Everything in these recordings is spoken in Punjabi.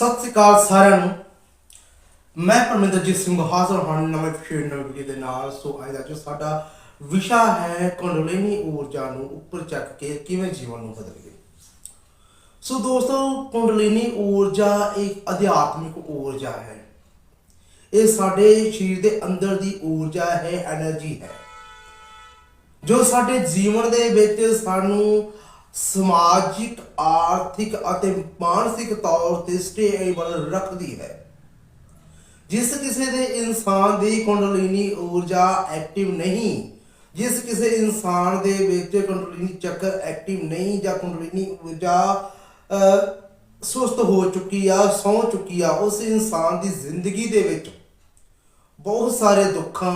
ਸਤਿ ਸ੍ਰੀ ਅਕਾਲ ਸਾਰਿਆਂ ਨੂੰ। ਮੈਂ ਪਰਮਿੰਦਰਜੀਤ ਸਿੰਘ ਹਾਜ਼ਰ ਹਾਂ ਨਵੇਂ ਸ਼ੇਰ ਨਵੇਂ ਵੀਡੀਓ ਦੇ ਨਾਲ। ਸੋ ਅੱਜ ਦਾ ਜੋ ਸਾਡਾ ਵਿਸ਼ਾ ਹੈ ਕੁੰਡਲਿਨੀ ਊਰਜਾ ਨੂੰ ਉੱਪਰ ਚੱਕ ਕੇ ਕਿਵੇਂ ਜੀਵਨ ਨੂੰ ਬਦਲੀਏ। ਸੋ ਦੋਸਤੋ, ਕੁੰਡਲਿਨੀ ਊਰਜਾ ਇੱਕ ਅਧਿਆਤਮਿਕ ਊਰਜਾ ਹੈ। ਇਹ ਸਾਡੇ ਸਰੀਰ ਦੇ ਅੰਦਰ ਦੀ ਊਰਜਾ ਹੈ એનર્ਜੀ ਹੈ। ਜੋ ਸਾਡੇ ਜੀਵਨ ਦੇ ਵਿੱਚ ਸਾਨੂੰ ਸਮਾਜਿਕ, ਆਰਥਿਕ ਅਤੇ ਮਾਨਸਿਕ ਤੌਰ ਤੇ ਸਟੇਬਲ ਰੱਖਦੀ ਹੈ। ਜਿਸ ਕਿਸੇ ਦੇ ਇਨਸਾਨ ਦੀ ਕੁੰਡਲਿਨੀ ਊਰਜਾ ਐਕਟਿਵ ਨਹੀਂ, ਜਿਸ ਕਿਸੇ ਇਨਸਾਨ ਦੇ ਵਿੱਚ ਕੁੰਡਲਿਨੀ ਚੱਕਰ ਐਕਟਿਵ ਨਹੀਂ ਜਾਂ ਕੁੰਡਲਿਨੀ ਊਰਜਾ ਸੁਸਤ ਹੋ ਚੁੱਕੀ ਆ, ਸੌ ਚੁੱਕੀ ਆ, ਉਸ ਇਨਸਾਨ ਦੀ ਜ਼ਿੰਦਗੀ ਦੇ ਵਿੱਚ ਬਹੁਤ ਸਾਰੇ ਦੁੱਖਾਂ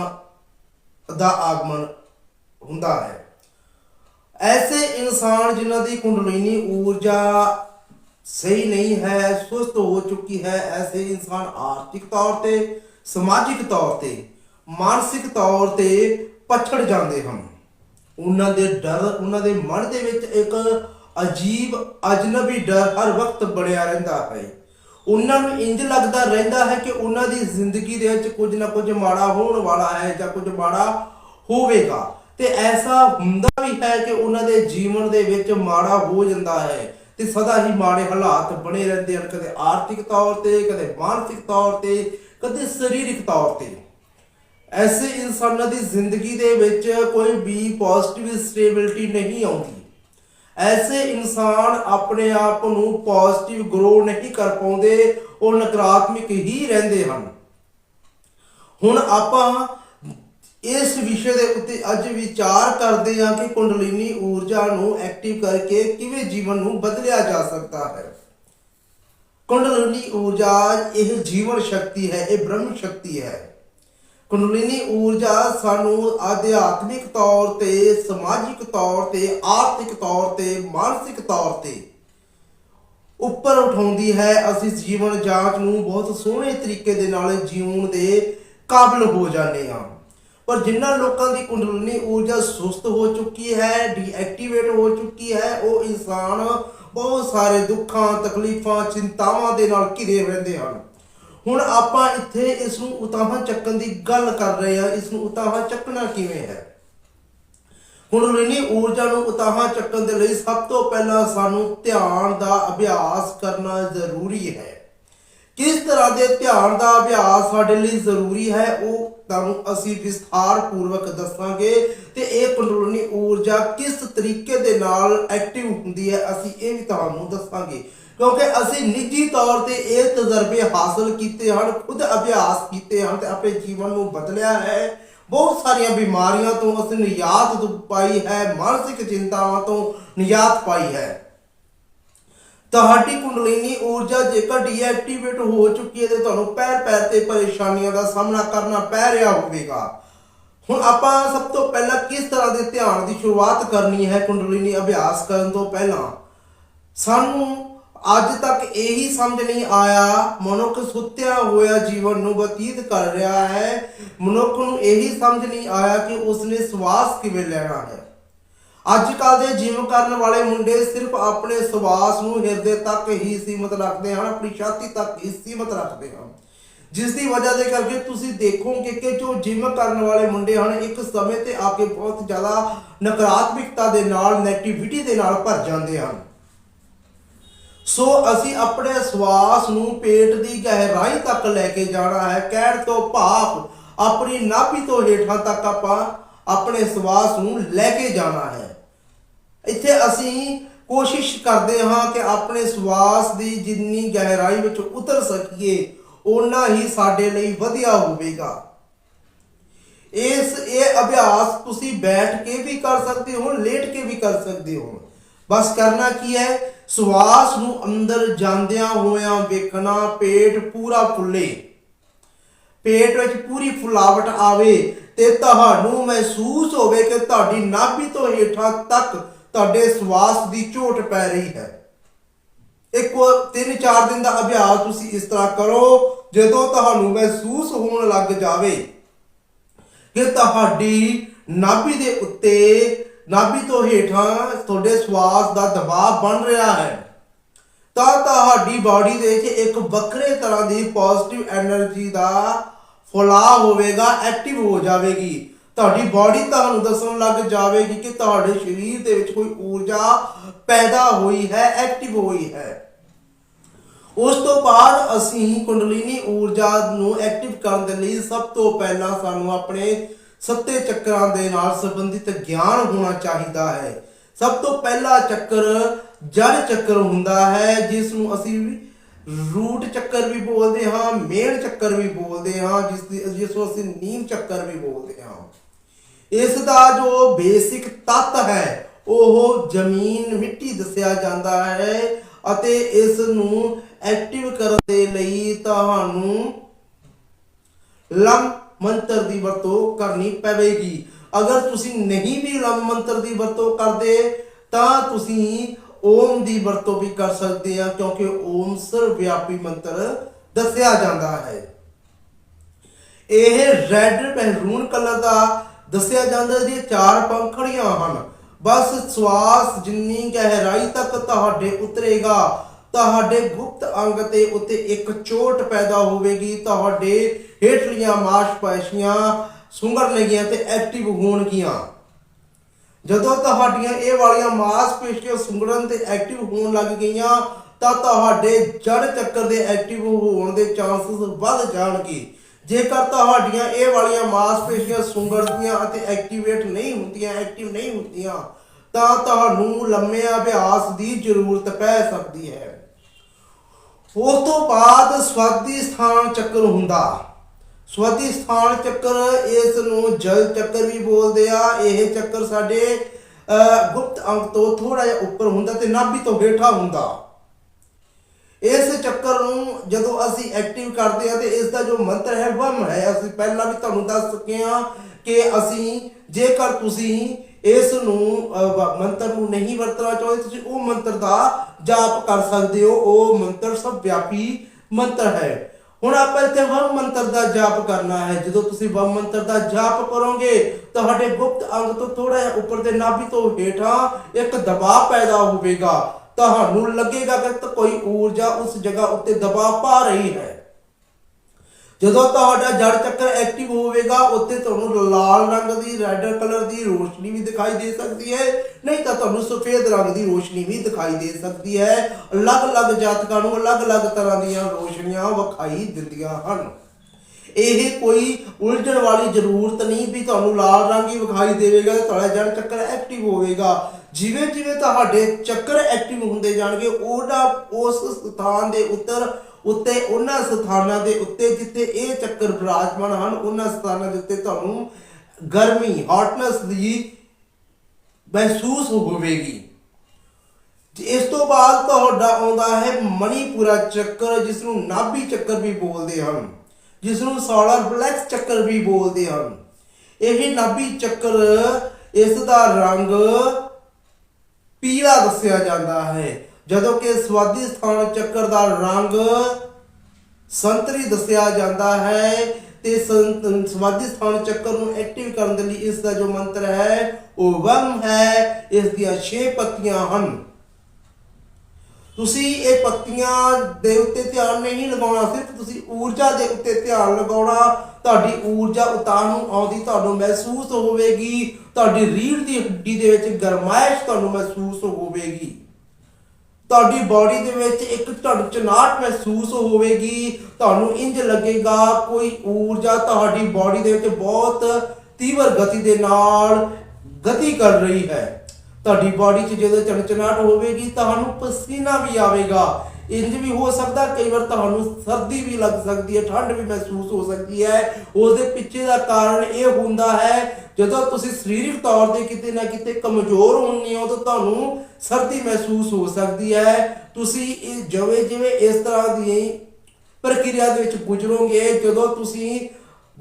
ਦਾ ਆਗਮਨ ਹੁੰਦਾ ਹੈ। ਐਸੇ ਇਨਸਾਨ ਜਿਨ੍ਹਾਂ ਦੀ ਕੁੰਡਲਿਨੀ ਊਰਜਾ ਸਹੀ ਨਹੀਂ ਹੈ, ਸੁਸਤ ਹੋ ਚੁੱਕੀ ਹੈ, ਐਸੇ ਇਨਸਾਨ ਆਰਥਿਕ ਤੌਰ ਤੇ, ਸਮਾਜਿਕ ਤੌਰ ਤੇ, ਮਾਨਸਿਕ ਤੌਰ ਤੇ ਪਛੜ ਜਾਂਦੇ ਹਨ। ਉਹਨਾਂ ਦੇ ਡਰ, ਉਹਨਾਂ ਦੇ ਮਨ ਦੇ ਵਿੱਚ ਇੱਕ ਅਜੀਬ, ਅਜਨਬੀ ਡਰ ਹਰ ਵਕਤ ਬਣਿਆ ਰਹਿੰਦਾ ਹੈ। ਉਹਨਾਂ ਨੂੰ ਇੰਜ ਲੱਗਦਾ ਰਹਿੰਦਾ ਹੈ ਕਿ ਉਹਨਾਂ ਦੀ ਜ਼ਿੰਦਗੀ ਦੇ ਵਿੱਚ ਕੁਝ ਨਾ ਕੁਝ ਮਾੜਾ ਹੋਣ ਵਾਲਾ ਹੈ ਜਾਂ ਕੁਝ ਮਾੜਾ ਹੋਵੇਗਾ। ਤੇ ਐਸਾ ਹੁੰਦਾ ਵੀ ਹੈ ਕਿ ਉਹਨਾਂ ਦੇ ਜੀਵਨ ਦੇ ਵਿੱਚ ਮਾੜਾ ਹੋ ਜਾਂਦਾ ਹੈ ਤੇ ਸਦਾ ਹੀ ਮਾੜੇ ਹਾਲਾਤ ਬਣੇ ਰਹਿੰਦੇ ਹਨ, ਕਦੇ ਆਰਥਿਕ ਤੌਰ ਤੇ, ਕਦੇ ਮਾਨਸਿਕ ਤੌਰ ਤੇ, ਕਦੇ ਸਰੀਰਕ ਤੌਰ ਤੇ। ਐਸੇ ਇਨਸਾਨਾਂ ਦੀ ਜ਼ਿੰਦਗੀ ਦੇ ਵਿੱਚ ਕੋਈ ਵੀ ਪੋਜ਼ਿਟਿਵ ਸਟੇਬਿਲਿਟੀ ਨਹੀਂ ਆਉਂਦੀ। ਐਸੇ ਇਨਸਾਨ ਆਪਣੇ ਆਪ ਨੂੰ ਪੋਜ਼ਿਟਿਵ ਗਰੋ ਨਹੀਂ ਕਰ ਪਾਉਂਦੇ, ਉਹ ਨਕਾਰਾਤਮਕ ਹੀ ਰਹਿੰਦੇ ਹਨ। ਹੁਣ ਆਪਾਂ ਇਸ ਵਿਸ਼ੇ ਦੇ ਉੱਤੇ ਅੱਜ ਵਿਚਾਰ ਕਰਦੇ ਹਾਂ ਕਿ ਕੁੰਡਲਿਨੀ ਊਰਜਾ ਨੂੰ ਐਕਟਿਵ ਕਰਕੇ ਕਿਵੇਂ ਜੀਵਨ ਨੂੰ ਬਦਲਿਆ ਜਾ ਸਕਦਾ ਹੈ। ਕੁੰਡਲਿਨੀ ਊਰਜਾ ਇਹ ਜੀਵਨ ਸ਼ਕਤੀ ਹੈ, ਇਹ ਬ੍ਰਹਮ ਸ਼ਕਤੀ ਹੈ। ਕੁੰਡਲਿਨੀ ਊਰਜਾ ਸਾਨੂੰ ਆਧਿਆਤਮਿਕ ਤੌਰ ਤੇ, ਸਮਾਜਿਕ ਤੌਰ ਤੇ, ਆਰਥਿਕ ਤੌਰ ਤੇ, ਮਾਨਸਿਕ ਤੌਰ ਤੇ ਉੱਪਰ ਉਠਾਉਂਦੀ ਹੈ। ਅਸੀਂ ਜੀਵਨ ਜਾਂਚ ਨੂੰ ਬਹੁਤ ਸੋਹਣੇ ਤਰੀਕੇ ਦੇ ਨਾਲ ਜੀਉਣ ਦੇ ਕਾਬਿਲ ਹੋ ਜਾਂਦੇ ਹਾਂ। ਪਰ ਜਿਨ੍ਹਾਂ ਲੋਕਾਂ ਦੀ ਕੁੰਡਲਿਨੀ ਊਰਜਾ ਸੁਸਤ ਹੋ ਚੁੱਕੀ ਹੈ ਡੀਐਕਟੀਵੇਟ ਹੋ ਚੁੱਕੀ ਹੈ, ਉਹ ਇਨਸਾਨ ਬਹੁਤ ਸਾਰੇ ਦੁੱਖਾਂ, ਤਕਲੀਫਾਂ, ਚਿੰਤਾਵਾਂ ਦੇ ਨਾਲ ਘਿਰੇ ਰਹਿੰਦੇ ਹਨ। ਹੁਣ ਆਪਾਂ ਇੱਥੇ ਇਸ ਨੂੰ ਉਤਾਹਾਂ ਚੱਕਣ ਦੀ ਗੱਲ ਕਰ ਰਹੇ ਹਾਂ। ਇਸ ਨੂੰ ਉਤਾਹਾਂ ਚੱਕਣਾ ਕਿਵੇਂ ਹੈ? ਕੁੰਡਲਿਨੀ ਊਰਜਾ ਨੂੰ ਉਤਾਹਾਂ ਚੱਕਣ ਦੇ ਲਈ ਸਭ ਤੋਂ ਪਹਿਲਾਂ ਸਾਨੂੰ ਧਿਆਨ ਦਾ ਅਭਿਆਸ ਕਰਨਾ ਜ਼ਰੂਰੀ ਹੈ। ਕਿਸ ਤਰ੍ਹਾਂ ਦੇ ਧਿਆਨ ਦਾ ਅਭਿਆਸ ਸਾਡੇ ਲਈ ਜ਼ਰੂਰੀ ਹੈ, ਉਹ ਤੁਹਾਨੂੰ ਅਸੀਂ ਵਿਸਥਾਰ ਪੂਰਵਕ ਦੱਸਾਂਗੇ ਤੇ ਇਹ ਕੁੰਡਲਿਨੀ ਊਰਜਾ ਕਿਸ ਤਰੀਕੇ ਦੇ ਨਾਲ ਐਕਟਿਵ ਹੁੰਦੀ ਹੈ, ਅਸੀਂ ਇਹ ਵੀ ਤੁਹਾਨੂੰ ਦੱਸਾਂਗੇ। ਕਿਉਂਕਿ ਅਸੀਂ ਨਿੱਜੀ ਤੌਰ ਤੇ ਇਹ ਤਜਰਬੇ ਹਾਸਲ ਕੀਤੇ ਹਨ, ਖੁਦ ਅਭਿਆਸ ਕੀਤੇ ਹਨ ਤੇ ਆਪਣੇ ਜੀਵਨ ਨੂੰ ਬਦਲਿਆ ਹੈ। ਬਹੁਤ ਸਾਰੀਆਂ ਬਿਮਾਰੀਆਂ ਤੋਂ ਅਸੀਂ ਨਿਯਾਤ ਪਾਈ ਹੈ, ਮਾਨਸਿਕ ਚਿੰਤਾਵਾਂ ਤੋਂ ਨਿਯਾਤ ਪਾਈ ਹੈ। ਤੁਹਾਡੀ ਕੁੰਡਲੀਨੀ ਊਰਜਾ ਜੇਕਰ ਡੀਐਕਟੀਵੇਟ ਹੋ ਚੁੱਕੀ ਹੈ ਤੇ ਤੁਹਾਨੂੰ ਪੈਰ ਪੈਰ ਤੇ ਪਰੇਸ਼ਾਨੀਆਂ ਦਾ ਸਾਹਮਣਾ ਕਰਨਾ ਪੈ ਰਿਹਾ ਹੋਵੇਗਾ। ਹੁਣ ਆਪਾਂ ਸਭ ਤੋਂ ਪਹਿਲਾਂ ਕਿਸ ਤਰ੍ਹਾਂ ਦੇ ਧਿਆਨ ਦੀ ਸ਼ੁਰੂਆਤ ਕਰਨੀ ਹੈ ਕੁੰਡਲੀਨੀ ਅਭਿਆਸ ਕਰਨ ਤੋਂ ਪਹਿਲਾਂ? ਸਾਨੂੰ ਅੱਜ ਤੱਕ ਇਹੀ ਸਮਝ ਨਹੀਂ ਆਇਆ, ਮਨੁੱਖ ਸੁੱਤਿਆ ਹੋਇਆ ਜੀਵਨ ਨੂੰ ਬਤੀਤ ਕਰ ਰਿਹਾ ਹੈ। ਮਨੁੱਖ ਨੂੰ ਇਹੀ ਸਮਝ ਨਹੀਂ ਆਇਆ ਕਿ ਉਸਨੇ ਸਵਾਸ ਕਿਵੇਂ ਲੈਣਾ ਹੈ। ਅੱਜ ਕੱਲ ਦੇ ਜਿਮ ਕਰਨ ਵਾਲੇ ਮੁੰਡੇ ਸਿਰਫ ਆਪਣੇ ਸਵਾਸ ਨੂੰ ਹਿਰਦੇ ਤੱਕ ਹੀ ਸੀਮਤ ਰੱਖਦੇ ਹਨ, ਆਪਣੀ ਛਾਤੀ ਤੱਕ ਹੀ ਸੀਮਤ ਰੱਖਦੇ ਹਨ। ਜਿਸ ਦੀ ਵਜ੍ਹਾ ਦੇ ਕਰਕੇ ਤੁਸੀਂ ਦੇਖੋਗੇ ਕਿ ਜੋ ਜਿਮ ਕਰਨ ਵਾਲੇ ਮੁੰਡੇ ਹਨ, ਇੱਕ ਸਮੇਂ ਤੇ ਆ ਕੇ ਬਹੁਤ ਜ਼ਿਆਦਾ ਨਕਾਰਾਤਮਕਤਾ ਦੇ ਨਾਲ 네ਗੇਟਿਵਿਟੀ ਦੇ ਨਾਲ ਭਰ ਜਾਂਦੇ ਹਨ। ਸੋ ਅਸੀਂ ਆਪਣੇ ਸਵਾਸ ਨੂੰ ਪੇਟ ਦੀ ਗਹਿਰਾਈ ਤੱਕ ਲੈ ਕੇ ਜਾਣਾ ਹੈ। ਕਹਿਣ ਤੋਂ ਭਾਵ ਆਪਣੀ ਨਾਭੀ ਤੋਂ ਹੇਠਾਂ ਤੱਕ ਆਪਾਂ ਆਪਣੇ ਸਵਾਸ ਨੂੰ ਲੈ ਕੇ ਜਾਣਾ ਹੈ। ਇੱਥੇ ਅਸੀਂ ਕੋਸ਼ਿਸ਼ ਕਰਦੇ ਹਾਂ ਕਿ ਆਪਣੇ ਸਵਾਸ ਦੀ ਜਿੰਨੀ ਗਹਿਰਾਈ ਵਿੱਚ ਉਤਰ ਸਕੀਏ, ਓਨਾ ਹੀ ਸਾਡੇ ਲਈ ਵਧੀਆ ਹੋਵੇਗਾ। ਇਸ, ਇਹ ਅਭਿਆਸ ਤੁਸੀਂ ਬੈਠ ਕੇ ਵੀ ਕਰ ਸਕਦੇ ਹੋ, ਲੇਟ ਕੇ ਵੀ ਕਰ ਸਕਦੇ ਹੋ। ਬਸ ਕਰਨਾ ਕੀ ਹੈ? ਸਵਾਸ ਨੂੰ ਅੰਦਰ ਜਾਂਦਿਆਂ ਹੋਇਆਂ ਵੇਖਣਾ, ਪੇਟ ਪੂਰਾ ਫੁੱਲੇ। ਪੇਟ ਵਿੱਚ ਪੂਰੀ ਫੁਲਾਵਟ ਆਵੇ ਤੇ ਤੁਹਾਨੂੰ ਮਹਿਸੂਸ ਹੋਵੇ ਕਿ ਤੁਹਾਡੀ ਨਾਭੀ ਤੋਂ ਹੇਠਾਂ ਤੱਕ ਤੁਹਾਡੇ ਸਵਾਸ ਦੀ ਝੋਟ ਪੈ ਰਹੀ ਹੈ। ਇੱਕ ਤਿੰਨ ਚਾਰ ਦਿਨ ਦਾ ਅਭਿਆਸ ਤੁਸੀਂ ਇਸ ਤਰ੍ਹਾਂ ਕਰੋ, ਜਦੋਂ ਤੁਹਾਨੂੰ ਮਹਿਸੂਸ ਹੋਣ ਲੱਗ ਜਾਵੇ। ਕਿ ਤੁਹਾਡੀ ਨਾਭੀ ਦੇ ਉੱਤੇ, ਨਾਭੀ ਤੋਂ ਹੇਠਾਂ ਤੁਹਾਡੇ ਸਵਾਸ ਦਾ ਦਬਾਅ ਬਣ ਰਿਹਾ ਹੈ, ਤਾਂ ਤੁਹਾਡੀ ਬਾਡੀ ਦੇ ਵਿੱਚ ਇੱਕ ਵੱਖਰੇ ਤਰ੍ਹਾਂ ਦੀ ਪੋਜ਼ਿਟਿਵ એનર્ਜੀ ਦਾ ਫੁਲਾ ਹੋਵੇਗਾ, ਐਕਟਿਵ ਹੋ ਜਾਵੇਗੀ। ਤੁਹਾਡੀ ਬਾਡੀ ਤੁਹਾਨੂੰ ਦੱਸਣ ਲੱਗ ਜਾਵੇਗੀ ਕਿ ਤੁਹਾਡੇ ਸਰੀਰ ਦੇ ਵਿੱਚ ਕੋਈ ਊਰਜਾ ਪੈਦਾ ਹੋਈ ਹੈ ਐਕਟਿਵ ਹੋਈ ਹੈ। ਉਸ ਤੋਂ ਬਾਅਦ ਅਸੀਂ ਕੁੰਡਲਿਨੀ ਊਰਜਾ ਨੂੰ ਐਕਟਿਵ ਕਰਨ ਦੇ ਲਈ ਸਭ ਤੋਂ ਪਹਿਲਾਂ ਸਾਨੂੰ ਆਪਣੇ ਸੱਤੇ ਚੱਕਰਾਂ ਦੇ ਨਾਲ ਸੰਬੰਧਿਤ ਗਿਆਨ ਹੋਣਾ ਚਾਹੀਦਾ ਹੈ। ਸਭ ਤੋਂ ਪਹਿਲਾ ਚੱਕਰ ਜੜ ਚੱਕਰ ਹੁੰਦਾ ਹੈ ਜਿਸ ਨੂੰ ਅਸੀਂ ਰੂਟ ਚੱਕਰ ਵੀ ਬੋਲਦੇ ਹਾਂ ਮੇਲ ਚੱਕਰ ਵੀ ਬੋਲਦੇ ਹਾਂ, ਜਿਸ ਦੀ ਜਿਸ ਨੂੰ ਅਸੀਂ ਨੀਮ ਚੱਕਰ ਵੀ ਬੋਲਦੇ ਹਾਂ। ਇਸ ਦਾ ਜੋ ਬੇਸਿਕ ਤੱਤ ਹੈ, ਉਹ ਜ਼ਮੀਨ ਮਿੱਟੀ ਦੱਸਿਆ ਜਾਂਦਾ ਹੈ ਅਤੇ ਇਸ ਨੂੰ ਐਕਟਿਵ ਕਰਨ ਦੇ ਲਈ ਤੁਹਾਨੂੰ ਲਮ ਮੰਤਰ ਦੀ ਵਰਤੋਂ ਕਰਨੀ ਪਵੇਗੀ। ਅਗਰ ਤੁਸੀਂ ਨਹੀਂ ਵੀ ਲਮ ਮੰਤਰ ਦੀ ਵਰਤੋਂ ਕਰਦੇ, ਤਾਂ ਤੁਸੀਂ ਓਮ ਦੀ ਵਰਤੋਂ ਵੀ ਕਰ ਸਕਦੇ ਆ, ਕਿਉਂਕਿ ਓਮ ਸਰਵ-ਵਿਆਪੀ ਮੰਤਰ ਦੱਸਿਆ ਜਾਂਦਾ ਹੈ। ਇਹ ਰੈੱਡ ਮਹਿਰੂਨ ਕਲਰ ਦਾ ਦੱਸਿਆ ਜਾਂਦਾ ਇਹਦੀਆਂ ਚਾਰ ਪੰਖੜੀਆਂ ਹਨ। ਬਸ ਸਵਾਸ ਜਿੰਨੀ ਗਹਿਰਾਈ ਤੱਕ ਤੁਹਾਡੇ ਉਤਰੇਗਾ, ਤੁਹਾਡੇ ਗੁਪਤ ਅੰਗ ਤੇ ਉੱਤੇ ਇੱਕ ਚੋਟ ਪੈਦਾ ਹੋਵੇਗੀ, ਤੁਹਾਡੇ ਹੇਠਲੀਆਂ ਮਾਸਪੇਸ਼ੀਆਂ ਸੁੰਗੜਨਗੀਆਂ ਤੇ ਐਕਟਿਵ ਹੋਣਗੀਆਂ। ਜਦੋਂ ਤੁਹਾਡੀਆਂ ਇਹ ਵਾਲੀਆਂ ਮਾਸਪੇਸ਼ੀਆਂ ਸੁੰਗੜਨ ਤੇ ਐਕਟਿਵ ਹੋਣ ਲੱਗ ਗਈਆਂ, ਤਾਂ ਤੁਹਾਡੇ ਜੜ ਚੱਕਰ ਦੇ ਐਕਟਿਵ ਹੋਣ ਦੇ ਚਾਂਸਸ ਵੱਧ ਜਾਣਗੇ। ਜੇਕਰ ਤੁਹਾਡੀਆਂ ਇਹ ਵਾਲੀਆਂ ਮਾਸਪੇਸ਼ੀਆਂ ਸੁੰਗੜਦੀਆਂ ਅਤੇ ਐਕਟੀਵੇਟ ਨਹੀਂ ਹੁੰਦੀਆਂ ਐਕਟਿਵ ਨਹੀਂ ਹੁੰਦੀਆਂ ਤਾਂ ਤੁਹਾਨੂੰ ਲੰਮੇ ਅਭਿਆਸ ਦੀ ਜ਼ਰੂਰਤ ਪੈ ਸਕਦੀ ਹੈ। ਉਸ ਤੋਂ ਬਾਅਦ ਸਵਾਦੀ ਸਥਾਨ ਚੱਕਰ ਹੁੰਦਾ। ਸਵਾਦੀ ਸਥਾਨ ਚੱਕਰ ਇਸ ਨੂੰ ਜਲ ਚੱਕਰ ਵੀ ਬੋਲਦੇ ਆ। ਇਹ ਚੱਕਰ ਸਾਡੇ ਅਹ, ਗੁਪਤ ਅੰਗ ਤੋਂ ਥੋੜਾ ਜਿਹਾ ਉੱਪਰ ਹੁੰਦਾ ਤੇ ਨਾਭੀ ਤੋਂ ਹੇਠਾਂ ਹੁੰਦਾ। ਇਸ ਚੱਕਰ ਨੂੰ ਜਦੋਂ ਅਸੀਂ ਐਕਟਿਵ ਕਰਦੇ ਹਾਂ ਤੇ ਇਸ ਦਾ ਜੋ ਮੰਤਰ ਹੈ ਵਮ ਹੈ। ਅਸੀਂ ਪਹਿਲਾਂ ਵੀ ਤੁਹਾਨੂੰ ਦੱਸ ਚੁੱਕੇ ਹਾਂ ਕਿ ਅਸੀਂ ਜੇਕਰ ਤੁਸੀਂ ਇਸ ਨੂੰ ਮੰਤਰ ਨੂੰ ਨਹੀਂ ਵਰਤਣਾ ਚਾਹੁੰਦੇ, ਤੁਸੀਂ ਉਹ ਮੰਤਰ ਦਾ ਜਾਪ ਕਰ ਸਕਦੇ ਹੋ। ਉਹ ਮੰਤਰ ਸਭ ਵਿਆਪੀ ਮੰਤਰ ਹੈ। ਹੁਣ ਆਪਾਂ ਇੱਥੇ ਵਮ ਮੰਤਰ ਦਾ ਜਾਪ ਕਰਨਾ ਹੈ। ਜਦੋਂ ਤੁਸੀਂ ਵਮ ਮੰਤਰ ਦਾ ਜਾਪ ਕਰੋਗੇ, ਤੁਹਾਡੇ ਗੁਪਤ ਅੰਗ ਤੋਂ ਥੋੜਾ ਜਿਹਾ ਉੱਪਰ ਤੇ ਨਾਭੀ ਤੋਂ ਹੇਠਾਂ ਇੱਕ ਦਬਾਅ ਪੈਦਾ ਹੋਵੇਗਾ। ਤੁਹਾਨੂੰ ਲੱਗੇਗਾ ਕਿ ਕੋਈ ਊਰਜਾ ਉਸ ਜਗ੍ਹਾ ਉੱਤੇ ਦਬਾਅ ਪਾ ਰਹੀ ਹੈ। ਜਦੋਂ ਤੁਹਾਡਾ ਜੜ ਚੱਕਰ ਐਕਟਿਵ ਹੋਵੇਗਾ ਉੱਤੇ ਤੁਹਾਨੂੰ ਲਾਲ ਰੰਗ ਦੀ ਰੈੱਡ ਕਲਰ ਦੀ ਰੋਸ਼ਨੀ ਵੀ ਦਿਖਾਈ ਦੇ ਸਕਦੀ ਹੈ। ਨਹੀਂ ਤਾਂ ਤੁਹਾਨੂੰ ਸਫੇਦ ਰੰਗ ਦੀ ਰੋਸ਼ਨੀ ਵੀ ਦਿਖਾਈ ਦੇ ਸਕਦੀ ਹੈ। ਅਲੱਗ-ਅਲੱਗ ਜਾਤਕਾਂ ਨੂੰ ਅਲੱਗ-ਅਲੱਗ ਤਰ੍ਹਾਂ ਦੀਆਂ ਰੋਸ਼ਨੀਆਂ ਵਿਖਾਈ ਦਿੰਦੀਆਂ ਹਨ। ਇਹ ਕੋਈ ਉਲਝਣ ਵਾਲੀ ਜ਼ਰੂਰਤ ਨਹੀਂ ਵੀ ਤੁਹਾਨੂੰ ਲਾਲ ਰੰਗ ਹੀ ਵਿਖਾਈ ਦੇਵੇਗਾ ਤੇ ਤੁਹਾਡਾ ਜਨ ਚੱਕਰ ਐਕਟਿਵ ਹੋਵੇਗਾ। ਜਿਵੇਂ ਜਿਵੇਂ ਤੁਹਾਡੇ ਚੱਕਰ ਐਕਟਿਵ ਹੁੰਦੇ ਜਾਣਗੇ, ਉਹਦਾ ਉਸ ਸਥਾਨ ਦੇ ਉੱਤਰ ਉੱਤੇ, ਉਹਨਾਂ ਸਥਾਨਾਂ ਦੇ ਉੱਤੇ ਜਿੱਥੇ ਇਹ ਚੱਕਰ ਵਿਰਾਜਮਾਨ ਹਨ, ਉਹਨਾਂ ਸਥਾਨਾਂ ਦੇ ਉੱਤੇ ਤੁਹਾਨੂੰ ਗਰਮੀ ਹੌਟਨੈਸ ਦੀ ਮਹਿਸੂਸ ਹੋਵੇਗੀ। ਇਸ ਤੋਂ ਬਾਅਦ ਤੁਹਾਡਾ ਆਉਂਦਾ ਹੈ ਮਣੀਪੁਰਾ ਚੱਕਰ ਜਿਸ ਨੂੰ ਨਾਭੀ ਚੱਕਰ ਵੀ ਬੋਲਦੇ ਹਨ। ਜਿਸ ਨੂੰ ਸੋਲਰ ਪਲੈਕਸ ਚੱਕਰ ਵੀ ਬੋਲਦੇ ਹਨ। ਇਹ ਨਾਭੀ ਚੱਕਰ ਇਸ ਦਾ ਰੰਗ ਪੀਲਾ ਦੱਸਿਆ ਜਾਂਦਾ ਹੈ। ਜਦੋਂ ਕਿ ਸਵਾਦੀ ਸਥਾਨ ਚੱਕਰ ਦਾ ਰੰਗ ਸੰਤਰੀ ਦੱਸਿਆ ਜਾਂਦਾ ਹੈ ਤੇ ਸੰਤ- ਸਵਾਦੀ ਸਥਾਨ ਚੱਕਰ ਨੂੰ ਐਕਟਿਵ ਕਰਨ ਦੇ ਲਈ ਇਸ ਦਾ ਜੋ ਮੰਤਰ ਹੈ, ਉਹ ਵਮ ਹੈ, ਇਸ ਦੀਆਂ 6 ਪੱਤੀਆਂ ਹਨ। ਤੁਸੀਂ ਇਹ ਪੱਤੀਆਂ ਦੇ ਉੱਤੇ ਧਿਆਨ ਨਹੀਂ ਲਗਾਉਣਾ ਸਿਰਫ ਤੁਸੀਂ ਊਰਜਾ ਦੇ ਉੱਤੇ ਧਿਆਨ ਲਗਾਉਣਾ, ਤੁਹਾਡੀ ਊਰਜਾ ਉਤਾਰ ਨੂੰ ਆਉਂਦੀ, ਤੁਹਾਨੂੰ ਮਹਿਸੂਸ ਹੋਵੇਗੀ, ਤੁਹਾਡੀ ਰੀੜ ਦੀ ਹੱਡੀ ਦੇ ਵਿੱਚ ਗਰਮਾਇਸ਼ ਤੁਹਾਨੂੰ ਮਹਿਸੂਸ ਹੋਵੇਗੀ। ਤੁਹਾਡੀ ਬਾਡੀ ਦੇ ਵਿੱਚ ਇੱਕ ਝੜਚਨਾਟ ਮਹਿਸੂਸ ਹੋਵੇਗੀ, ਤੁਹਾਨੂੰ ਇੰਜ ਲੱਗੇਗਾ, ਕੋਈ ਊਰਜਾ ਤੁਹਾਡੀ ਬਾਡੀ ਦੇ ਵਿੱਚ ਬਹੁਤ ਤੀਵਰ ਗਤੀ ਦੇ ਨਾਲ ਗਤੀ ਕਰ ਰਹੀ ਹੈ। ਤੁਹਾਡੀ ਬਾਡੀ 'ਚ ਜਦੋਂ ਝੜਚਨਾਟ ਹੋਵੇਗੀ, ਤੁਹਾਨੂੰ ਪਸੀਨਾ ਵੀ ਆਵੇਗਾ। ਇੰਜ ਵੀ ਹੋ ਸਕਦਾ, ਕਈ ਵਾਰ ਤੁਹਾਨੂੰ ਸਰਦੀ ਵੀ ਲੱਗ ਸਕਦੀ ਹੈ, ਠੰਡ ਵੀ ਮਹਿਸੂਸ ਹੋ ਸਕਦੀ ਹੈ। ਉਸ ਦੇ ਪਿੱਛੇ ਦਾ ਕਾਰਨ ਇਹ ਹੁੰਦਾ ਹੈ, ਜਦੋਂ ਤੁਸੀਂ ਸਰੀਰਕ ਤੌਰ ਤੇ ਕਿਤੇ ਨਾ ਕਿਤੇ ਕਮਜ਼ੋਰ ਹੁੰਦੇ ਹੋ, ਤਾਂ ਤੁਹਾਨੂੰ ਸਰਦੀ ਮਹਿਸੂਸ ਹੋ ਸਕਦੀ ਹੈ। ਤੁਸੀਂ ਇਹ ਜਿਵੇਂ ਜਿਵੇਂ ਇਸ ਤਰ੍ਹਾਂ ਦੀ ਪ੍ਰਕਿਰਿਆ ਦੇ ਵਿੱਚ ਗੁਜ਼ਰੋਗੇ, ਜਦੋਂ ਤੁਸੀਂ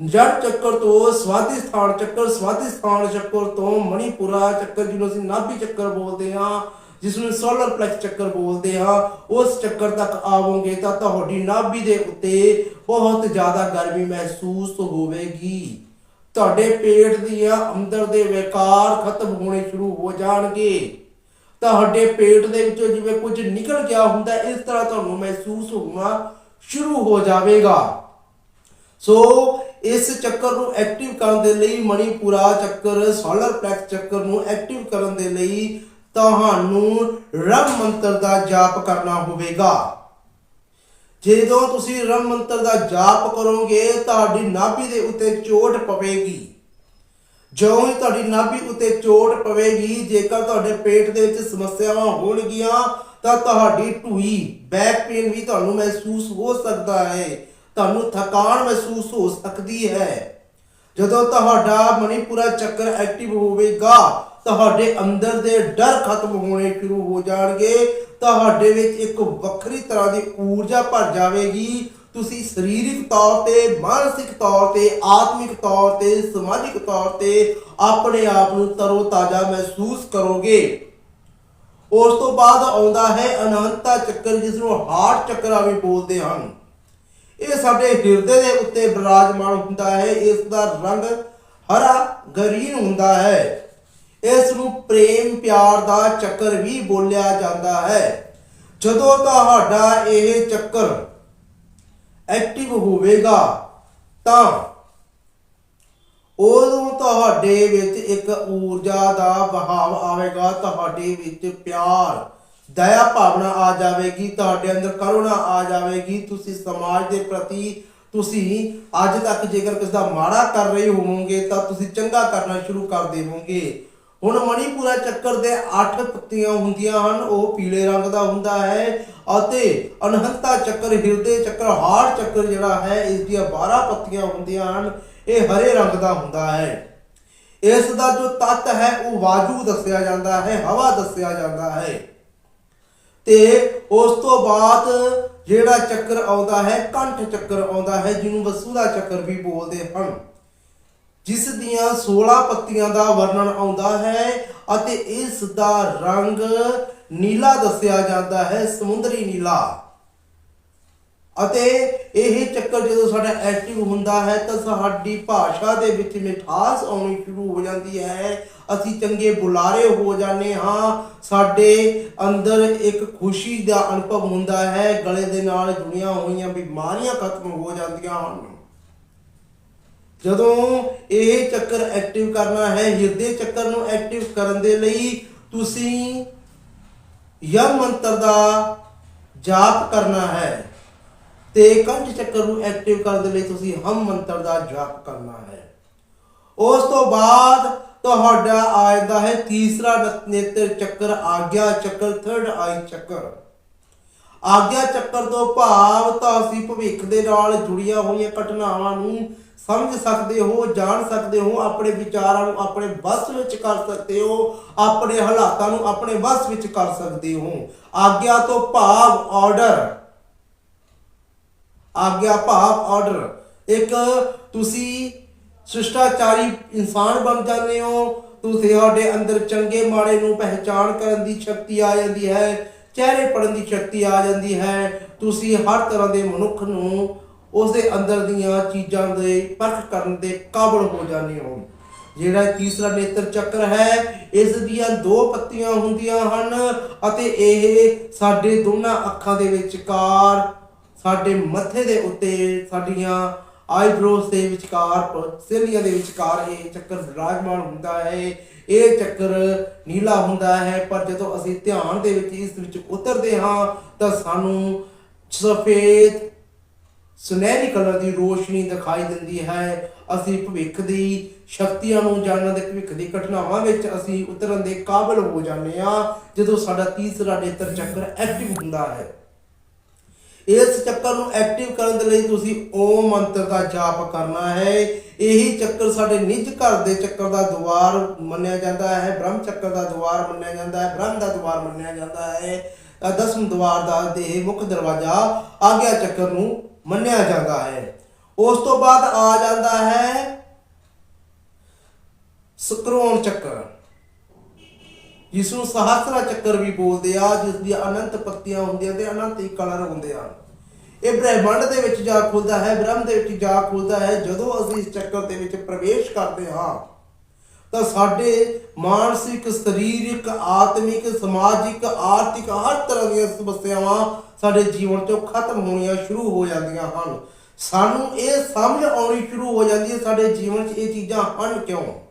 ਜੜ ਚੱਕਰ ਤੋਂ ਸਵਾਦੀ ਸਥਾਨ ਚੱਕਰ, ਸਵਾਦੀ ਸਥਾਨ ਚੱਕਰ ਤੋਂ ਮਣੀਪੁਰਾ ਚੱਕਰ ਜਿਹਨੂੰ ਅਸੀਂ ਨਾਭੀ ਚੱਕਰ ਬੋਲਦੇ ਹਾਂ ਜਿਸ ਨੂੰ ਸੋਲਰ ਪਲੈਕਸ ਚੱਕਰ ਬੋਲਦੇ ਹਾਂ, ਉਸ ਚੱਕਰ ਤੱਕ ਆਵੋਗੇ ਤਾਂ ਤੁਹਾਡੀ ਨਾਭੀ ਦੇ ਉੱਤੇ ਬਹੁਤ ਜ਼ਿਆਦਾ ਗਰਮੀ ਮਹਿਸੂਸ ਹੋਵੇਗੀ। ਤੁਹਾਡੇ ਪੇਟ ਦੀਆਂ ਅੰਦਰ ਦੇ ਵਿਕਾਰ ਖਤਮ ਹੋਣੇ ਸ਼ੁਰੂ ਹੋ ਜਾਣਗੇ। ਤੁਹਾਡੇ ਪੇਟ ਦੇ ਵਿੱਚੋਂ ਜਿਵੇਂ ਕੁਝ ਨਿਕਲ ਗਿਆ ਹੁੰਦਾ, ਇਸ ਤਰ੍ਹਾਂ ਤੁਹਾਨੂੰ ਮਹਿਸੂਸ ਹੋਣਾ ਸ਼ੁਰੂ ਹੋ ਜਾਵੇਗਾ। ਸੋ ਇਸ ਚੱਕਰ ਨੂੰ ਐਕਟਿਵ ਕਰਨ ਦੇ ਲਈ, ਮਣੀਪੁਰਾ ਚੱਕਰ ਸੋਲਰ ਪਲੈਕਸ ਚੱਕਰ ਨੂੰ ਐਕਟਿਵ ਕਰਨ ਦੇ ਲਈ ਤੁਹਾਨੂੰ ਰਮ ਮੰਤਰ ਦਾ ਜਾਪ ਕਰਨਾ ਹੋਵੇਗਾ। ਜਦੋਂ ਤੁਸੀਂ ਰਮ ਮੰਤਰ ਦਾ ਜਾਪ ਕਰੋਗੇ, ਤੁਹਾਡੀ ਨਾਭੀ ਦੇ ਉੱਤੇ ਚੋਟ ਪਵੇਗੀ। ਜਦੋਂ ਹੀ ਤੁਹਾਡੀ ਨਾਭੀ ਉੱਤੇ ਚੋਟ ਪਵੇਗੀ, ਜੇਕਰ ਤੁਹਾਡੇ ਪੇਟ ਦੇ ਵਿੱਚ ਸਮੱਸਿਆਵਾਂ ਹੋਣਗੀਆਂ, ਤਾਂ ਤੁਹਾਡੀ ਢੂਈ ਬੈਕ ਪੇਨ ਵੀ ਤੁਹਾਨੂੰ ਮਹਿਸੂਸ ਹੋ ਸਕਦਾ ਹੈ। ਤੁਹਾਨੂੰ ਥਕਾਨ ਮਹਿਸੂਸ ਹੋ ਸਕਦੀ ਹੈ। ਜਦੋਂ ਤੁਹਾਡਾ ਮਣੀਪੁਰਾ ਚੱਕਰ ਐਕਟਿਵ ਹੋਵੇਗਾ, ਤੁਹਾਡੇ ਅੰਦਰ ਦੇ ਡਰ ਖਤਮ ਹੋਣੇ ਸ਼ੁਰੂ ਹੋ ਜਾਣਗੇ। ਤੁਹਾਡੇ ਵਿੱਚ ਇੱਕ ਵੱਖਰੀ ਤਰ੍ਹਾਂ ਦੀ ਊਰਜਾ ਭਰ ਜਾਵੇਗੀ। ਤੁਸੀਂ ਸਰੀਰਕ ਤੌਰ ਤੇ, ਮਾਨਸਿਕ ਤੌਰ ਤੇ, ਆਤਮਿਕ ਤੌਰ ਤੇ, ਸਮਾਜਿਕ ਤੌਰ ਤੇ ਆਪਣੇ ਆਪ ਨੂੰ ਤਰੋਤਾਜ਼ਾ ਮਹਿਸੂਸ ਕਰੋਗੇ। ਉਸ ਤੋਂ ਬਾਅਦ ਆਉਂਦਾ ਹੈ ਅਨੰਤਾ ਚੱਕਰ ਜਿਸ ਨੂੰ ਹਾਰਟ ਚੱਕਰਾ ਵੀ ਬੋਲਦੇ ਹਨ। ਇਹ ਸਾਡੇ ਹਿਰਦੇ ਦੇ ਉੱਤੇ ਬਿਰਾਜਮਾਨ ਹੁੰਦਾ ਹੈ, ਇਸ ਦਾ ਰੰਗ ਹਰਾ ਗਰੀਨ ਹੁੰਦਾ ਹੈ। ਇਸ ਨੂੰ ਪ੍ਰੇਮ ਪਿਆਰ ਦਾ ਚੱਕਰ ਵੀ ਬੋਲਿਆ ਜਾਂਦਾ ਹੈ। ਜਦੋਂ ਤੁਹਾਡਾ ਇਹ ਚੱਕਰ ਐਕਟਿਵ ਹੋਵੇਗਾ, ਤਾਂ ਉਦੋਂ ਤੁਹਾਡੇ ਵਿੱਚ ਇੱਕ ਊਰਜਾ ਦਾ ਬਹਾਵ ਆਵੇਗਾ, ਤੁਹਾਡੇ ਵਿੱਚ ਪਿਆਰ ਦਇਆ ਭਾਵਨਾ ਆ ਜਾਵੇਗੀ, ਤੁਹਾਡੇ ਅੰਦਰ ਕਰੁਣਾ ਆ ਜਾਵੇਗੀ, ਤੁਸੀਂ ਸਮਾਜ ਦੇ ਪ੍ਰਤੀ ਤੁਸੀਂ ਅੱਜ ਤੱਕ ਜੇਕਰ ਕਿਸੇ ਦਾ ਮਾੜਾ ਕਰ ਰਹੇ ਹੋਵੋਗੇ, ਤਾਂ ਤੁਸੀਂ ਚੰਗਾ ਕਰਨਾ ਸ਼ੁਰੂ ਕਰ ਦੇਵੋਗੇ। ਹੁਣ ਮਣੀਪੁਰਾ ਚੱਕਰ ਦੇ 8 ਪੱਤੀਆਂ ਹੁੰਦੀਆਂ ਹਨ, ਉਹ ਪੀਲੇ ਰੰਗ ਦਾ ਹੁੰਦਾ ਹੈ ਅਤੇ ਅਨਹੰਤਾ ਚੱਕਰ, ਹਿਰਦੇ ਚੱਕਰ, ਹਾਰ ਚੱਕਰ ਜਿਹੜਾ ਹੈ, ਇਸ ਦੀਆਂ 12 ਪੱਤੀਆਂ ਹੁੰਦੀਆਂ ਹਨ, ਇਹ ਹਰੇ ਰੰਗ ਦਾ ਹੁੰਦਾ ਹੈ। ਇਸ ਦਾ ਜੋ ਤੱਤ ਹੈ, ਉਹ ਵਾਜੂ ਦੱਸਿਆ ਜਾਂਦਾ ਹੈ, ਹਵਾ ਦੱਸਿਆ ਜਾਂਦਾ ਹੈ। ਤੇ ਉਸ ਤੋਂ ਬਾਅਦ ਜਿਹੜਾ ਚੱਕਰ ਆਉਂਦਾ ਹੈ, ਕੰਠ ਚੱਕਰ ਆਉਂਦਾ ਹੈ, ਜਿਹਨੂੰ ਵਸੂਲਾ ਚੱਕਰ ਵੀ ਬੋਲਦੇ ਹਨ। ਜਿਸ ਦੀਆਂ 16 ਪੱਤੀਆਂ ਦਾ ਵਰਣਨ ਆਉਂਦਾ ਹੈ ਅਤੇ ਇਸ ਦਾ ਰੰਗ ਨੀਲਾ ਦੱਸਿਆ ਜਾਂਦਾ ਹੈ, ਸਮੁੰਦਰੀ ਨੀਲਾ। ਅਤੇ ਇਹ ਚੱਕਰ ਜਦੋਂ ਸਾਡਾ ਐਕਟਿਵ ਹੁੰਦਾ ਹੈ, ਤਾਂ ਸਾਡੀ ਭਾਸ਼ਾ ਦੇ ਵਿੱਚ ਮਿਠਾਸ ਆਉਣੀ ਸ਼ੁਰੂ ਹੋ ਜਾਂਦੀ ਹੈ। ਅਸੀਂ ਚੰਗੇ ਬੁਲਾਰੇ ਹੋ ਜਾਂਦੇ ਹਾਂ। ਸਾਡੇ ਅੰਦਰ ਇੱਕ ਖੁਸ਼ੀ ਦਾ ਅਨੁਭਵ ਹੁੰਦਾ ਹੈ। ਗਲੇ ਦੇ ਨਾਲ ਜੁੜੀਆਂ ਹੋਈਆਂ ਬਿਮਾਰੀਆਂ ਖਤਮ ਹੋ ਜਾਂਦੀਆਂ ਹਨ। ਜਦੋਂ ਇਹ ਚੱਕਰ ਐਕਟਿਵ ਕਰਨਾ ਹੈ, ਹਿਰਦੇ ਚੱਕਰ ਨੂੰ ਐਕਟਿਵ ਕਰਨ ਦੇ ਲਈ ਤੁਸੀਂ ਯਮ ਮੰਤਰ ਦਾ ਜਾਪ ਕਰਨਾ ਹੈ ਤੇ ਕੰਠ ਚੱਕਰ ਨੂੰ ਐਕਟਿਵ ਕਰਨ ਦੇ ਲਈ ਤੁਸੀਂ ਹਮ ਮੰਤਰ ਦਾ ਜਾਪ ਕਰਨਾ ਹੈ। ਉਸ ਤੋਂ ਬਾਅਦ ਤੁਹਾਡਾ ਆ ਹੈ ਤੀਸਰਾ ਨੇਤਰ ਚੱਕਰ, ਆਗਿਆ ਚੱਕਰ ਥਰਡ ਆਈ ਚੱਕਰ। ਆਗਿਆ ਚੱਕਰ ਤੋਂ ਭਾਵ ਤਾਂ ਅਸੀਂ ਭਵਿੱਖ ਦੇ ਨਾਲ ਜੁੜੀਆਂ ਹੋਈਆਂ ਘਟਨਾਵਾਂ ਨੂੰ ਸਮਝ ਸਕਦੇ ਹੋ, ਜਾਣ ਸਕਦੇ ਹੋ, ਆਪਣੇ ਵਿਚਾਰਾਂ ਨੂੰ ਆਪਣੇ ਵੱਸ ਵਿੱਚ ਕਰ ਸਕਦੇ ਹੋ, ਆਪਣੇ ਹਾਲਾਤਾਂ ਨੂੰ ਆਪਣੇ ਵੱਸ ਵਿੱਚ ਕਰ ਸਕਦੇ ਹੋ। ਆਗਿਆ ਤੋਂ ਭਾਵ ਆਰਡਰ ਆਗਿਆ ਭਾਵ ਆਰਡਰ ਇੱਕ ਤੁਸੀਂ ਸ਼ਿਸ਼ਟਾਚਾਰੀ ਇਨਸਾਨ ਬਣ ਜਾਂਦੇ ਹੋ, ਤੁਸੀਂ ਤੁਹਾਡੇ ਅੰਦਰ ਚੰਗੇ ਮਾੜੇ ਨੂੰ ਪਹਿਚਾਨ ਕਰਨ ਦੀ ਸ਼ਕਤੀ ਆ ਜਾਂਦੀ ਹੈ, ਚਿਹਰੇ ਪੜਨ ਦੀ ਸ਼ਕਤੀ ਆ ਜਾਂਦੀ ਹੈ, ਤੁਸੀਂ ਹਰ ਤਰ੍ਹਾਂ ਦੇ ਮਨੁੱਖ ਨੂੰ ਉਸ ਦੇ ਅੰਦਰ ਦੀਆਂ ਚੀਜ਼ਾਂ ਦੇ ਪਰਖ ਕਰਨ ਦੇ ਕਾਬਲ ਹੋ ਜਾਂਦੇ ਹੋ। ਜਿਹੜਾ ਤੀਸਰਾ ਨੇਤਰ ਚੱਕਰ ਹੈ, ਇਸ ਦੀਆਂ ਦੋ ਪੱਤੀਆਂ ਹੁੰਦੀਆਂ ਹਨ ਅਤੇ ਇਹ ਸਾਡੇ ਦੋਨਾਂ ਅੱਖਾਂ ਦੇ ਵਿਚਕਾਰ, ਸਾਡੇ ਮੱਥੇ ਦੇ ਉੱਤੇ ਸਾਡੀਆਂ ਆਈਬ੍ਰੋਸ ਦੇ ਵਿਚਕਾਰ ਸੇਲੀਆਂ ਦੇ ਵਿਚਕਾਰ ਇਹ ਚੱਕਰ ਵਿਰਾਜਮਾਨ ਹੁੰਦਾ ਹੈ। ਇਹ ਚੱਕਰ ਨੀਲਾ ਹੁੰਦਾ ਹੈ, ਪਰ ਜਦੋਂ ਅਸੀਂ ਧਿਆਨ ਦੇ ਵਿੱਚ ਇਸ ਵਿੱਚ ਉਤਰਦੇ ਹਾਂ, ਤਾਂ ਸਾਨੂੰ ਸਫੇਦ ਸੁਨਹਿਰੀ ਕਲਰ ਦੀ ਰੋਸ਼ਨੀ ਦਿਖਾਈ ਦਿੰਦੀ ਹੈ। ਅਸੀਂ ਭਵਿੱਖ ਦੀ ਸ਼ਕਤੀਆਂ ਨੂੰ ਜਾਣਨ ਦੇ ਭਵਿੱਖ ਦੀ ਘਟਨਾਵਾਂ ਵਿੱਚ ਅਸੀਂ ਉਤਰਨ ਦੇ ਕਾਬਿਲ ਹੋ ਜਾਂਦੇ ਹਾਂ, ਜਦੋਂ ਸਾਡਾ ਤੀਸਰਾ ਨੇਤਰ ਚੱਕਰ ਐਕਟਿਵ ਹੁੰਦਾ ਹੈ। ਇਸ ਚੱਕਰ ਨੂੰ ਐਕਟਿਵ ਕਰਨ ਦੇ ਲਈ ਤੁਸੀਂ ਓਮ ਮੰਤਰ ਦਾ ਜਾਪ ਕਰਨਾ ਹੈ। ਇਹੀ ਚੱਕਰ ਸਾਡੇ ਨਿੱਜ ਘਰ ਦੇ ਚੱਕਰ ਦਾ ਦੁਆਰ ਮੰਨਿਆ ਜਾਂਦਾ ਹੈ, ਬ੍ਰਹਮ ਚੱਕਰ ਦਾ ਦੁਆਰ ਮੰਨਿਆ ਜਾਂਦਾ ਹੈ, ਬ੍ਰਹਮ ਦਾ ਦੁਆਰ ਮੰਨਿਆ ਜਾਂਦਾ ਹੈ। ਦਸਮ ਦੁਆਰ ਦਾ ਦੇ ਮੁੱਖ ਦਰਵਾਜ਼ਾ ਆਗਿਆ ਚੱਕਰ ਨੂੰ ਮੰਨਿਆ ਜਾਂਦਾ ਹੈ। ਉਸ ਤੋਂ ਬਾਅਦ ਆ ਜਾਂਦਾ ਹੈ ਸਕਰੋਣ ਚੱਕਰ। ਜਿਸ ਨੂੰ ਸਹਸਰਾ ਚੱਕਰ ਵੀ ਬੋਲਦੇ ਆ, ਜਿਸ ਦੀਆਂ ਅਨੰਤ ਪੱਤੀਆਂ ਹੁੰਦੀਆਂ ਤੇ ਅਨੰਤ ਹੀ ਕਲਰ ਹੁੰਦੇ ਆ। ਇਹ ਬ੍ਰਹਿਮੰਡ ਦੇ ਵਿੱਚ ਜਾ ਖੁੱਲਦਾ ਹੈ, ਬ੍ਰਹਮ ਦੇ ਵਿੱਚ ਜਾ ਖੁੱਲਦਾ ਹੈ, ਜਦੋਂ ਅਸੀਂ ਇਸ ਚੱਕਰ ਦੇ ਵਿੱਚ ਪ੍ਰਵੇਸ਼ ਕਰਦੇ ਹਾਂ, ਤਾਂ ਸਾਡੇ ਮਾਨਸਿਕ, ਸਰੀਰਕ, ਆਤਮਿਕ, ਸਮਾਜਿਕ, ਆਰਥਿਕ ਹਰ ਤਰ੍ਹਾਂ ਦੀਆਂ ਸਮੱਸਿਆਵਾਂ ਸਾਡੇ ਜੀਵਨ ਚੋਂ ਖਤਮ ਹੋਣੀਆਂ ਸ਼ੁਰੂ ਹੋ ਜਾਂਦੀਆਂ ਹਨ। ਸਾਨੂੰ ਇਹ ਸਮਝ ਆਉਣੀ ਸ਼ੁਰੂ ਹੋ ਜਾਂਦੀ ਹੈ, ਸਾਡੇ ਜੀਵਨ 'ਚ ਇਹ ਚੀਜ਼ਾਂ ਹਨ ਕਿਉਂ?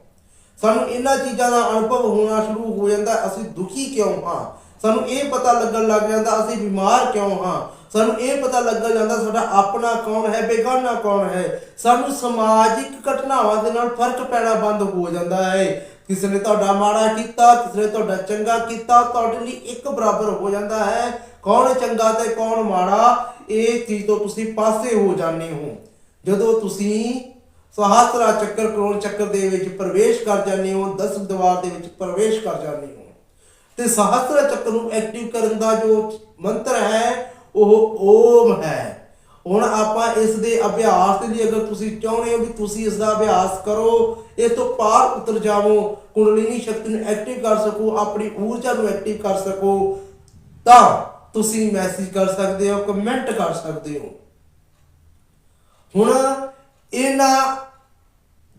ਸਾਨੂੰ ਇਹਨਾਂ ਚੀਜ਼ਾਂ ਦਾ ਅਨੁਭਵ ਹੋਣਾ ਸ਼ੁਰੂ ਹੋ ਜਾਂਦਾ, ਅਸੀਂ ਦੁਖੀ ਕਿਉਂ ਹਾਂ? ਸਾਨੂੰ ਇਹ ਪਤਾ ਲੱਗਣ ਲੱਗ ਜਾਂਦਾ, ਅਸੀਂ ਬਿਮਾਰ ਕਿਉਂ ਹਾਂ? ਸਾਨੂੰ ਇਹ ਪਤਾ ਲੱਗਣ ਜਾਂਦਾ, ਸਾਡਾ ਆਪਣਾ ਕੌਣ ਹੈ, ਬੇਗਾਨਾ ਕੌਣ ਹੈ? ਸਾਨੂੰ ਸਮਾਜਿਕ ਘਟਨਾਵਾਂ ਦੇ ਨਾਲ ਫ਼ਰਕ ਪੈਣਾ ਬੰਦ ਹੋ ਜਾਂਦਾ ਹੈ। ਕਿਸੇ ਨੇ ਤੁਹਾਡਾ ਮਾੜਾ ਕੀਤਾ, ਕਿਸੇ ਨੇ ਤੁਹਾਡਾ ਚੰਗਾ ਕੀਤਾ, ਤੁਹਾਡੇ ਲਈ ਇੱਕ ਬਰਾਬਰ ਹੋ ਜਾਂਦਾ ਹੈ। ਕੌਣ ਚੰਗਾ ਤੇ ਕੌਣ ਮਾੜਾ, ਇਹ ਚੀਜ਼ ਤੋਂ ਤੁਸੀਂ ਪਾਸੇ ਹੋ ਜਾਂਦੇ ਹੋ। ਜਦੋਂ ਤੁਸੀਂ ਸਹਸਤਰਾ ਚੱਕਰ ਕਰੋੜ ਚੱਕਰ ਦੇ ਵਿੱਚ ਪ੍ਰਵੇਸ਼ ਕਰ ਜਾਂਦੇ ਹੋ ਦਸ ਦੀਵਾਰ ਦੇ ਵਿੱਚ ਪ੍ਰਵੇਸ਼ ਕਰ ਜਾਂਦੇ ਹੋ। ਤੇ ਸਹਸਤਰਾ ਚੱਕਰ ਨੂੰ ਐਕਟਿਵ ਕਰਨ ਦਾ ਜੋ ਮੰਤਰ ਹੈ, ਉਹ ਓਮ ਹੈ। ਹੁਣ ਆਪਾਂ ਇਸ ਦੇ ਅਭਿਆਸ ਦੇ ਲਈ ਅਗਰ ਤੁਸੀਂ ਚਾਹੁੰਦੇ ਹੋ ਵੀ ਤੁਸੀਂ ਇਸ ਦਾ ਅਭਿਆਸ ਕਰੋ, ਇਸ ਤੋਂ ਪਾਰ ਉਤਰ ਜਾਵੋ, ਕੁੰਡਲਿਨੀ ਸ਼ਕਤੀ ਨੂੰ ਐਕਟਿਵ ਕਰ ਸਕੋ, ਆਪਣੀ ਊਰਜਾ ਨੂੰ ਐਕਟਿਵ ਕਰ ਸਕੋ, ਤਾਂ ਤੁਸੀਂ ਮੈਸੇਜ ਕਰ ਸਕਦੇ ਹੋ ਕਮੈਂਟ ਕਰ ਸਕਦੇ ਹੋ। ਹੁਣ ਇਹਨਾਂ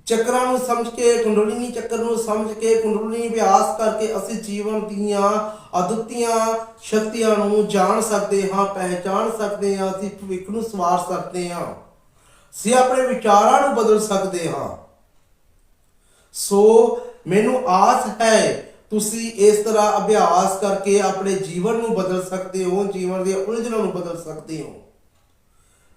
ਚੱਕਰਾਂ ਨੂੰ ਸਮਝ ਕੇ, ਕੁੰਡਲਿਨੀ ਚੱਕਰ ਨੂੰ ਸਮਝ ਕੇ, ਕੁੰਡਲਿਨੀ ਅਭਿਆਸ ਕਰਕੇ ਅਸੀਂ ਜੀਵਨ ਦੀਆਂ ਅਦੁੱਤੀਆਂ ਸ਼ਕਤੀਆਂ ਨੂੰ ਜਾਣ ਸਕਦੇ ਹਾਂ, ਪਹਿਚਾਣ ਸਕਦੇ ਹਾਂ, ਅਸੀਂ ਭਵਿੱਖ ਨੂੰ ਸਵਾਰ ਸਕਦੇ ਹਾਂ। ਅਸੀਂ ਆਪਣੇ ਵਿਚਾਰਾਂ ਨੂੰ ਬਦਲ ਸਕਦੇ ਹਾਂ। ਸੋ ਮੈਨੂੰ ਆਸ ਹੈ, ਤੁਸੀਂ ਇਸ ਤਰ੍ਹਾਂ ਅਭਿਆਸ ਕਰਕੇ ਆਪਣੇ ਜੀਵਨ ਨੂੰ ਬਦਲ ਸਕਦੇ ਹੋ, ਜੀਵਨ ਦੀਆਂ ਉਲਝਣਾਂ ਨੂੰ ਬਦਲ ਸਕਦੇ ਹੋ।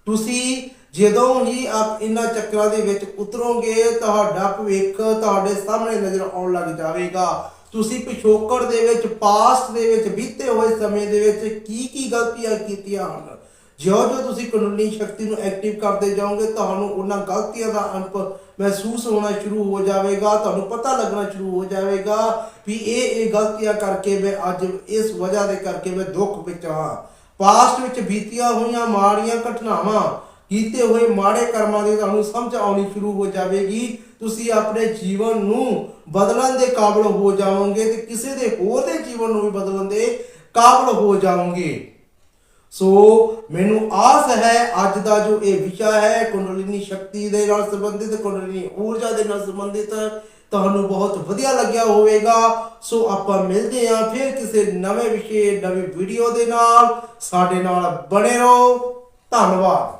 ਤੁਸੀਂ ਜਦੋਂ ਹੀ ਆਪ ਇਹਨਾਂ ਚੱਕਰਾਂ ਦੇ ਵਿੱਚ ਉਤਰੋਗੇ, ਤੁਹਾਡਾ ਭਵਿੱਖ ਤੁਹਾਡੇ ਸਾਹਮਣੇ ਨਜ਼ਰ ਆਉਣ ਲੱਗ ਜਾਵੇਗਾ। ਤੁਸੀਂ ਪਿਛੋਕੜ ਦੇ ਵਿੱਚ ਪਾਸਟ ਦੇ ਵਿੱਚ, ਬੀਤੇ ਹੋਏ ਸਮੇਂ ਦੇ ਵਿੱਚ ਕੀ ਕੀ ਗਲਤੀਆਂ ਕੀਤੀਆਂ ਹਨ? ਜਿਉਂ-ਜਿਉਂ ਤੁਸੀਂ ਕਾਨੂੰਨੀ ਸ਼ਕਤੀ ਨੂੰ ਐਕਟਿਵ ਕਰਦੇ ਜਾਓਗੇ, ਤੁਹਾਨੂੰ ਉਹਨਾਂ ਗਲਤੀਆਂ ਦਾ ਅੰਤ ਮਹਿਸੂਸ ਹੋਣਾ ਸ਼ੁਰੂ ਹੋ ਜਾਵੇਗਾ, ਤੁਹਾਨੂੰ ਪਤਾ ਲੱਗਣਾ ਸ਼ੁਰੂ ਹੋ ਜਾਵੇਗਾ ਵੀ ਇਹ ਇਹ ਗਲਤੀਆਂ ਕਰਕੇ ਮੈਂ ਅੱਜ ਇਸ ਵਜ੍ਹਾ ਦੇ ਕਰਕੇ ਮੈਂ ਦੁੱਖ ਵਿੱਚ ਹਾਂ। ਪਾਸਟ ਵਿੱਚ ਬੀਤੀਆਂ ਹੋਈਆਂ ਮਾੜੀਆਂ ਘਟਨਾਵਾਂ, ਕੀਤੇ ਹੋਏ ਮਾੜੇ ਕਰਮਾਂ ਦੀ ਤੁਹਾਨੂੰ ਸਮਝ ਆਉਣੀ ਸ਼ੁਰੂ ਹੋ ਜਾਵੇਗੀ। ਤੁਸੀਂ ਆਪਣੇ ਜੀਵਨ ਨੂੰ ਬਦਲਣ ਦੇ ਕਾਬਲ ਹੋ ਜਾਓਗੇ ਤੇ ਕਿਸੇ ਦੇ ਹੋਰ ਦੇ ਜੀਵਨ ਨੂੰ ਵੀ ਬਦਲਣ ਦੇ ਕਾਬਲ ਹੋ ਜਾਓਗੇ ਸੋ ਮੈਨੂੰ ਆਸ ਹੈ, ਅੱਜ ਦਾ ਜੋ ਇਹ ਵਿਸ਼ਾ ਹੈ, ਕੁੰਡਲਿਨੀ ਸ਼ਕਤੀ ਦੇ ਨਾਲ ਸੰਬੰਧਿਤ, ਕੁੰਡਲਿਨੀ ਊਰਜਾ ਦੇ ਨਾਲ ਸੰਬੰਧਿਤ ਤੁਹਾਨੂੰ ਬਹੁਤ ਵਧੀਆ ਲੱਗਿਆ ਹੋਵੇਗਾ। ਸੋ ਆਪਾਂ ਮਿਲਦੇ ਹਾਂ ਫਿਰ ਕਿਸੇ ਨਵੇਂ ਵਿਸ਼ੇ, ਨਵੀਂ ਵੀਡੀਓ ਦੇ ਨਾਲ। ਸਾਡੇ ਨਾਲ ਬਣੇ ਰਹੋ। ਧੰਨਵਾਦ।